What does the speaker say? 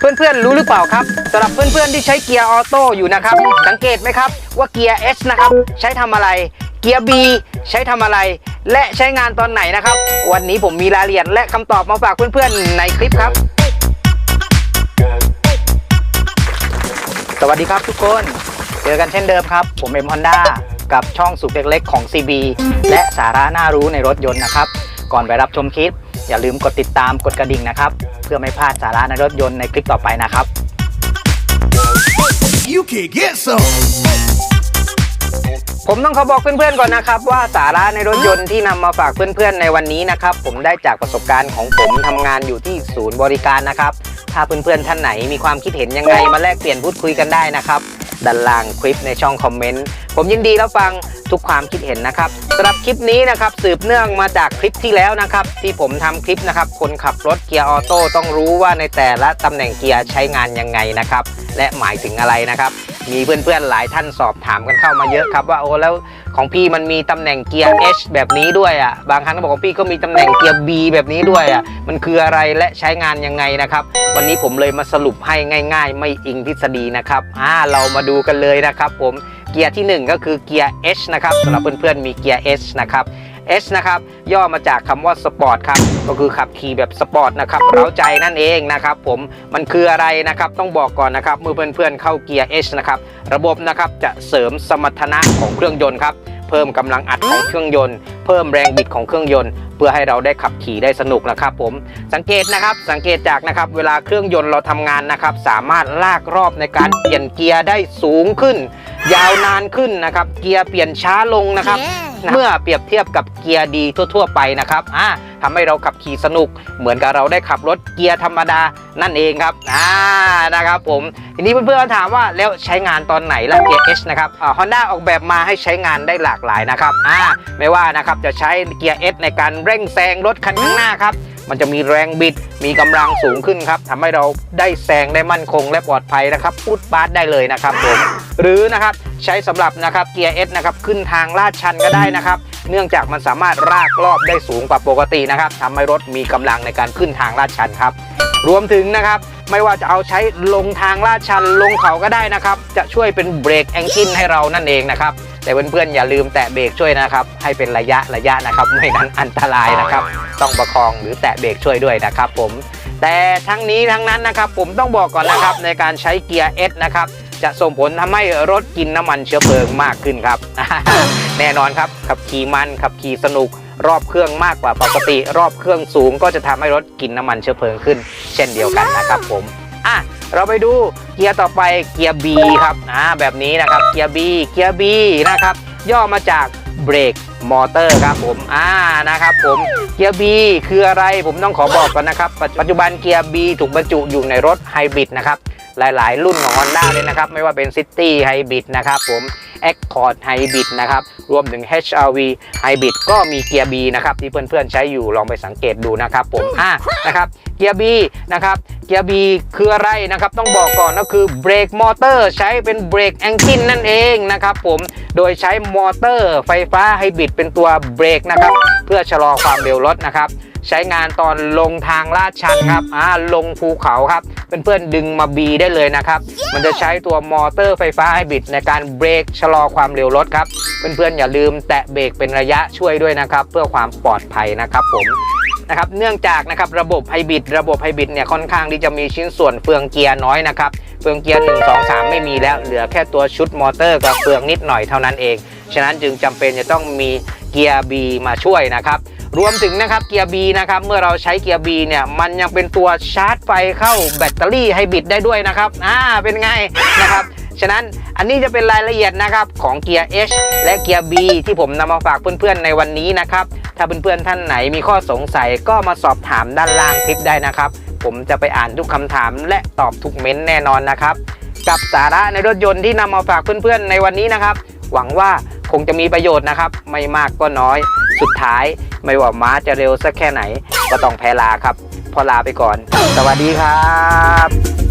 เพื่อนๆรู้หรือเปล่าครับสำหรับเพื่อนๆที่ใช้เกียร์ออโต้อยู่นะครับ สังเกตไหมครับว่าเกียร์ S นะครับ ใช้ทำอะไร เกียร์ B ใช้ทำอะไร และใช้งานตอนไหนนะครับ วันนี้ผมมีรายละเอียดและคำตอบมาฝากเพื่อนๆในคลิปครับ สวัสดีครับทุกคน เจอกันเช่นเดิมครับ ผมเอ็มฮอนด้ากับช่องสุขเล็กๆของ CB และสาระน่ารู้ในรถยนต์นะครับ ก่อนไปรับชมคลิป อย่าลืมกดติดตามกดกระดิ่งนะครับ เพื่อไม่พลาดสาระในรถยนต์ในคลิปต่อไปนะครับ You can get some. ผมต้องขอบอกเพื่อนๆก่อนนะครับว่าสาระในรถยนต์ที่นำมาฝากเพื่อนๆในวันนี้นะครับ ผมได้จากประสบการณ์ของผมทำงานอยู่ที่ศูนย์บริการนะครับ ถ้าเพื่อนๆท่านไหนมีความคิดเห็นยังไงมาแลกเปลี่ยนพูดคุยกันได้นะครับ ด้านล่างคลิปในช่องคอมเมนต์ ผมยินดีรับฟังทุกความคิดเห็นนะครับสำหรับคลิปนี้นะครับสืบเนื่องมาจากคลิปที่แล้วนะครับ ที่ผมทำคลิปนะครับ คนขับรถเกียร์ออโต้ต้องรู้ว่าในแต่ละตำแหน่งเกียร์ใช้งานยังไงนะครับ และหมายถึงอะไรนะครับมีเพื่อนๆหลายท่านสอบถามกันเข้ามาเยอะครับว่าโอ้แล้วของพี่มันมีตำแหน่งเกียร์ H แบบนี้ด้วยอะบางครั้งก็บอกว่าพี่ก็มีตำแหน่งเกียร์ B แบบนี้ด้วยอะมันคืออะไรและใช้งานยังไงนะครับ วันนี้ผมเลยมาสรุปให้ง่าย ๆ ไม่อิงทฤษฎีนะครับอ่าเรามาดูกันเลยนะครับ ผม เกียร์ที่หนึ่งก็คือเกียร์ H นะครับสำหรับเพื่อนๆมีเกียร์ H นะครับ S นะครับย่อมาจากคำว่าสปอร์ตครับก็คือขับขี่แบบสปอร์ตนะครับเร้าใจนั่นเองนะครับผมมันคืออะไรนะครับต้องบอกก่อนนะครับเมื่อเพื่อนๆเข้าเกียร์ H นะครับระบบนะครับจะเสริมสมรรถนะของเครื่องยนต์ครับเพิ่มกำลังอัดของเครื่องยนต์ เพิ่มแรงบิดของเครื่องยนต์ เพื่อให้เราได้ขับขี่ได้สนุกนะครับผมสังเกตนะครับสังเกตจากนะครับเวลาเครื่องยนต์เราทำงานนะครับสามารถลากรอบในการเปลี่ยนเกียร์ได้สูงขึ้น ยาวนานขึ้นนะครับ เกียร์เปลี่ยนช้าลงนะครับ เมื่อเปรียบเทียบกับเกียร์ดีทั่ว ๆ ไปนะครับอ่าทำให้เราขับขี่สนุก เหมือนกับเราได้ขับรถเกียร์ธรรมดานั่นเองครับอ่านะครับผมทีนี้เพื่อนๆถามว่าแล้วใช้งานตอนไหนล่ะเกียร์ H นะครับอ่า Honda ออกแบบมาให้ใช้งานได้หลากหลายนะครับอ่าไม่ว่านะครับจะใช้เกียร์ S ในการเร่งแซงรถคันข้างหน้าครับ มันจะมีแรงบิด มีกำลังสูงขึ้นครับทำให้เราได้แซงได้มั่นคงและปลอดภัยนะครับพูดบาสได้เลยนะครับผมหรือนะครับใช้สำหรับนะครับเกียร์ S นะครับขึ้นทางลาดชันก็ได้นะครับ เนื่องจากมันสามารถรากรอบได้สูงกว่าปกตินะครับทำให้รถมีกำลังในการขึ้นทางลาดชันครับ รวมถึงนะครับ ไม่ว่าจะเอาใช้ลงทางลาดชันลงเขาก็ได้นะครับ จะช่วยเป็นเบรกแองกินให้เรานั่นเองนะครับ แต่เพื่อนๆอย่าลืมแตะเบรกช่วยนะครับ ให้เป็นระยะระยะนะครับ ไม่นั้นอันตรายนะครับ ต้องประคองหรือแตะเบรกช่วยด้วยนะครับ ผม แต่ทั้งนี้ทั้งนั้นนะครับ ผมต้องบอกก่อนนะครับในการใช้เกียร์ S นะครับ จะส่งผลทำให้รถกินน้ำมันเชื้อเพลิงมากขึ้นครับ แน่นอนครับขับขี่มันขับขี่สนุกรอบเครื่องมากกว่าปกติ รอบเครื่องสูงก็จะทำให้รถกินน้ำมันเชื้อเพลิงขึ้น เช่นเดียวกันนะครับผมอะเราไปดูเกียร์ต่อไปเกียร์ B ครับอ่าแบบนี้นะครับเกียร์ B เกียร์ B นะครับย่อมาจากเบรก มอเตอร์ครับผมอ่านะครับผมเกียร์ B คืออะไรผมต้องขอบอกก่อนนะครับ ปัจจุบันเกียร์ B ถูกบรรจุอยู่ในรถไฮบริดนะครับหลาย ๆ รุ่นของ Honda เลยนะครับ ไม่ว่าเป็น City Hybrid นะครับผม Accord Hybrid นะครับรวมถึง HRV Hybrid ก็มีเกียร์ B นะครับที่เพื่อนๆใช้อยู่ลองไปสังเกตดูนะครับผมอ่านะครับเกียร์ B นะครับเกียร์ B คืออะไรนะครับต้องบอกก่อนก็คือเบรกมอเตอร์ใช้เป็นเบรกแองกินนั่นเองนะครับผมโดยใช้มอเตอร์ไฟฟ้าไฮบริดเป็นตัวเบรกนะครับเพื่อชะลอความเร็วรถนะครับ ใช้งานตอนลงทางลาดชันครับอ่าลงภูเขาครับเพื่อนๆดึงมา B ได้เลยนะครับ มันจะใช้ตัวมอเตอร์ไฟฟ้าไฮบริดในการเบรกชะลอความเร็วรถครับ เพื่อนๆอย่าลืมแตะเบรกเป็นระยะช่วยด้วยนะครับ เพื่อความปลอดภัยนะครับผมนะครับเนื่องจากนะครับระบบไฮบริดระบบไฮบริดเนี่ยค่อนข้างที่จะมีชิ้นส่วนเฟืองเกียร์น้อยนะครับเฟืองเกียร์1 2 3 ไม่มีแล้วเหลือแค่ตัวชุดมอเตอร์กับเฟืองนิดหน่อยเท่านั้นเอง ฉะนั้นจึงจำเป็นจะต้องมีเกียร์ B มาช่วยนะครับ รวมถึงนะครับเกียร์ B นะครับเมื่อเราใช้เกียร์ B เนี่ยมันยังเป็นตัวชาร์จไฟเข้าแบตเตอรี่ไฮบริดได้ด้วยนะครับอ่าเป็นไงนะครับฉะนั้นอันนี้จะเป็นรายละเอียดนะครับของเกียร์ H และเกียร์ B ที่ผมนำมาฝากเพื่อนๆในวันนี้นะครับ ถ้าเพื่อนๆท่านไหนมีข้อสงสัยก็มาสอบถามด้านล่างคลิปได้นะครับ ผมจะไปอ่านทุกคำถามและตอบทุกเม้นแน่นอนนะครับ กับสาระในรถยนต์ที่นำมาฝากเพื่อนๆในวันนี้นะครับ หวังว่าคงจะมีประโยชน์นะครับ ไม่มากก็น้อย สุดท้ายไม่ว่าม้าจะเร็วสักแค่ไหน ก็ต้องแพ้ลาครับ พอลาไปก่อน สวัสดีครับ